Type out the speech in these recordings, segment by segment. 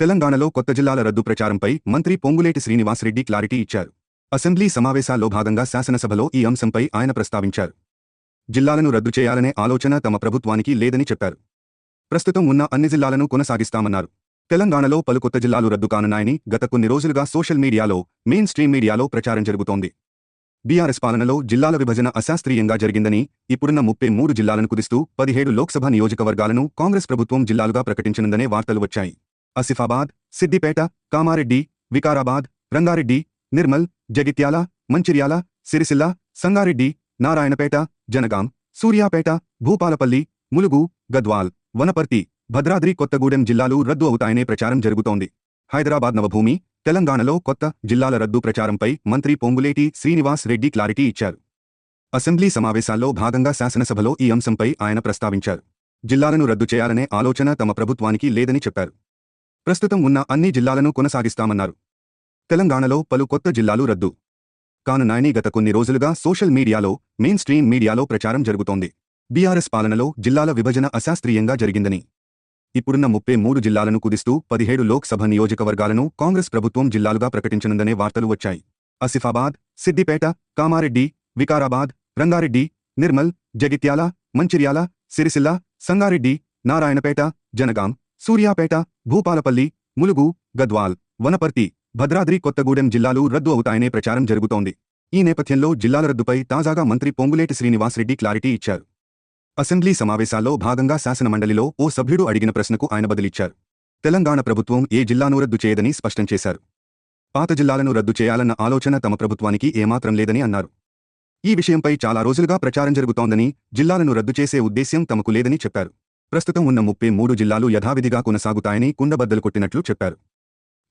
తెలంగాణలో కొత్త జిల్లాల రద్దు ప్రచారంపై మంత్రి పొంగులేటి శ్రీనివాసరెడ్డి క్లారిటీ ఇచ్చారు. అసెంబ్లీ సమావేశాల్లో భాగంగా శాసనసభలో ఈ అంశంపై ఆయన ప్రస్తావించారు. జిల్లాలను రద్దు చేయాలనే ఆలోచన తమ ప్రభుత్వానికి లేదని చెప్పారు. ప్రస్తుతం ఉన్న అన్ని జిల్లాలను కొనసాగిస్తామన్నారు. తెలంగాణలో పలు కొత్త జిల్లాలు రద్దు కానున్నాయని గత కొన్ని రోజులుగా సోషల్ మీడియాలో మెయిన్ స్ట్రీమ్ మీడియాలో ప్రచారం జరుగుతోంది. బీఆర్ఎస్ పాలనలో జిల్లాల విభజన అశాస్త్రీయంగా జరిగిందని ఇప్పుడున్న ముప్పై మూడు జిల్లాలను కుదిస్తూ పదిహేడు లోక్సభ నియోజకవర్గాలను కాంగ్రెస్ ప్రభుత్వం జిల్లాలుగా ప్రకటించనుందనే వార్తలు వచ్చాయి. ఆసిఫాబాద్ సిద్దిపేట కామారెడ్డి వికారాబాద్ రంగారెడ్డి నిర్మల్ జగిత్యాల మంచిర్యాల సిరిసిల్ల సంగారెడ్డి నారాయణపేట జనగాం సూర్యాపేట భూపాలపల్లి ములుగు గద్వాల్ వనపర్తి భద్రాద్రి కొత్తగూడెం జిల్లాలు రద్దు అవుతాయనే ప్రచారం జరుగుతోంది. హైదరాబాద్ నవభూమి తెలంగాణలో కొత్త జిల్లాల రద్దు ప్రచారంపై మంత్రి పొంగులేటి శ్రీనివాస్ రెడ్డి క్లారిటీ ఇచ్చారు. అసెంబ్లీ సమావేశాల్లో భాగంగా శాసనసభలో ఈ అంశంపై ఆయన ప్రస్తావించారు. జిల్లాలను రద్దు చేయాలనే ఆలోచన తమ ప్రభుత్వానికి లేదని చెప్పారు. ప్రస్తుతం ఉన్న అన్ని జిల్లాలను కొనసాగిస్తామన్నారు. తెలంగాణలో పలు కొత్త జిల్లాలు రద్దు. కానున్నాయని గత కొన్ని రోజులుగా సోషల్ మీడియాలో మెయిన్ స్ట్రీమ్ మీడియాలో ప్రచారం జరుగుతోంది. బీఆర్ఎస్ పాలనలో జిల్లాల విభజన అశాస్త్రీయంగా జరిగిందని. ఇప్పుడున్న ముప్పై మూడు జిల్లాలను కుదిస్తూ పదిహేడు లోక్సభ నియోజకవర్గాలను కాంగ్రెస్ ప్రభుత్వం జిల్లాలుగా ప్రకటించనుందనే వార్తలు వచ్చాయి. ఆసిఫాబాద్ సిద్దిపేట కామారెడ్డి వికారాబాద్ రంగారెడ్డి నిర్మల్ జగిత్యాల మంచిర్యాల సిరిసిల్ల సంగారెడ్డి నారాయణపేట జనగాం సూర్యాపేట భూపాలపల్లి ములుగు గద్వాల్ వనపర్తి భద్రాద్రి కొత్తగూడెం జిల్లాలు రద్దు అవుతాయనే ప్రచారం జరుగుతోంది. ఈ నేపథ్యంలో జిల్లాల రద్దుపై తాజాగా మంత్రి పొంగులేటి శ్రీనివాసరెడ్డి క్లారిటీ ఇచ్చారు. అసెంబ్లీ సమావేశాల్లో భాగంగా శాసనమండలిలో ఓ సభ్యుడు అడిగిన ప్రశ్నకు ఆయన బదిలిచ్చారు. తెలంగాణ ప్రభుత్వం ఏ జిల్లాను రద్దు చేయదని స్పష్టం చేశారు. పాత జిల్లాలను రద్దు చేయాలన్న ఆలోచన తమ ప్రభుత్వానికి ఏమాత్రం లేదని అన్నారు. ఈ విషయంపై చాలా రోజులుగా ప్రచారం జరుగుతోందని జిల్లాలను రద్దు చేసే ఉద్దేశ్యం తమకు లేదని చెప్పారు. ప్రస్తుతం ఉన్న ముప్పై మూడు జిల్లాలు యథావిధిగా కొనసాగుతాయని కుండబద్దలు కొట్టినట్లు చెప్పారు.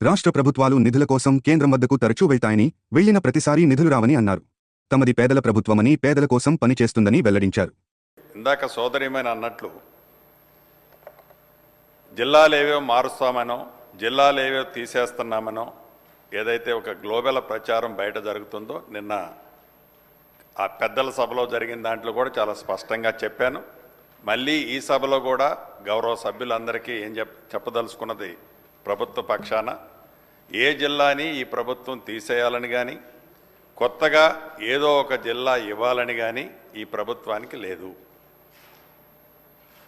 రాష్ట్ర ప్రభుత్వాలు నిధుల కోసం కేంద్రం వద్దకు తరచూ వెళ్తాయని వెళ్ళిన ప్రతిసారీ నిధులు రావని అన్నారు. తమది పేదల ప్రభుత్వమని పేదల కోసం పనిచేస్తుందని వెల్లడించారు. ఇందాక సోదరిమైన అన్నట్లు జిల్లాలేవో మారుస్తామనో జిల్లాలేవో తీసేస్తున్నామనో ఏదైతే ఒక గ్లోబల్ ప్రచారం బయట జరుగుతుందో నిన్న ఆ పెద్దల సభలో జరిగిన దాంట్లో కూడా చాలా స్పష్టంగా చెప్పాను. మళ్ళీ ఈ సభలో కూడా గౌరవ సభ్యులందరికీ ఏం చెప్ చెప్పదలుచుకున్నది ప్రభుత్వ పక్షాన. ఏ జిల్లాని ఈ ప్రభుత్వం తీసేయాలని కానీ కొత్తగా ఏదో ఒక జిల్లా ఇవ్వాలని కానీ ఈ ప్రభుత్వానికి లేదు.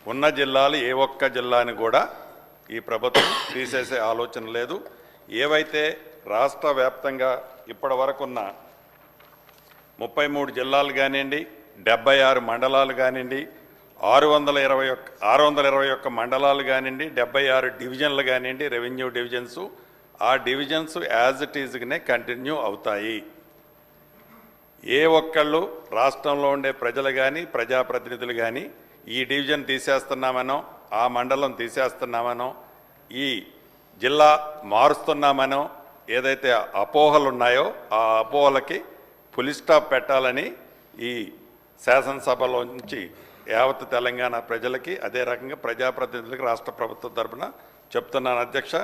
ఉన్న జిల్లాలు ఏ ఒక్క జిల్లాని కూడా ఈ ప్రభుత్వం తీసేసే ఆలోచన లేదు. ఏవైతే రాష్ట్ర వ్యాప్తంగా ఇప్పటి వరకున్న ముప్పై మూడు జిల్లాలు కానివ్వండి డెబ్బై ఆరు మండలాలు కానివ్వండి ఆరు వందల ఇరవై ఒక్క ఆరు వందల ఇరవై ఒక్క మండలాలు కానివ్వండి డెబ్బై ఆరు డివిజన్లు కానివ్వండి రెవెన్యూ డివిజన్స్ ఆ డివిజన్స్ యాజ్ ఇట్ ఈజ్గానే కంటిన్యూ అవుతాయి. ఏ ఒక్కళ్ళు రాష్ట్రంలో ఉండే ప్రజలు కానీ ప్రజాప్రతినిధులు కానీ ఈ డివిజన్ తీసేస్తున్నామనో ఆ మండలం తీసేస్తున్నామనో ఈ జిల్లా మారుస్తున్నామనో ఏదైతే అపోహలు ఉన్నాయో ఆ అపోహలకి పులి స్టాప్ పెట్టాలని ఈ శాసనసభలో నుంచి యావత్ తెలంగాణ ప్రజలకి అదే రకంగా ప్రజాప్రతినిధులకి రాష్ట్ర ప్రభుత్వం తరపున చెప్తున్నాను అధ్యక్ష.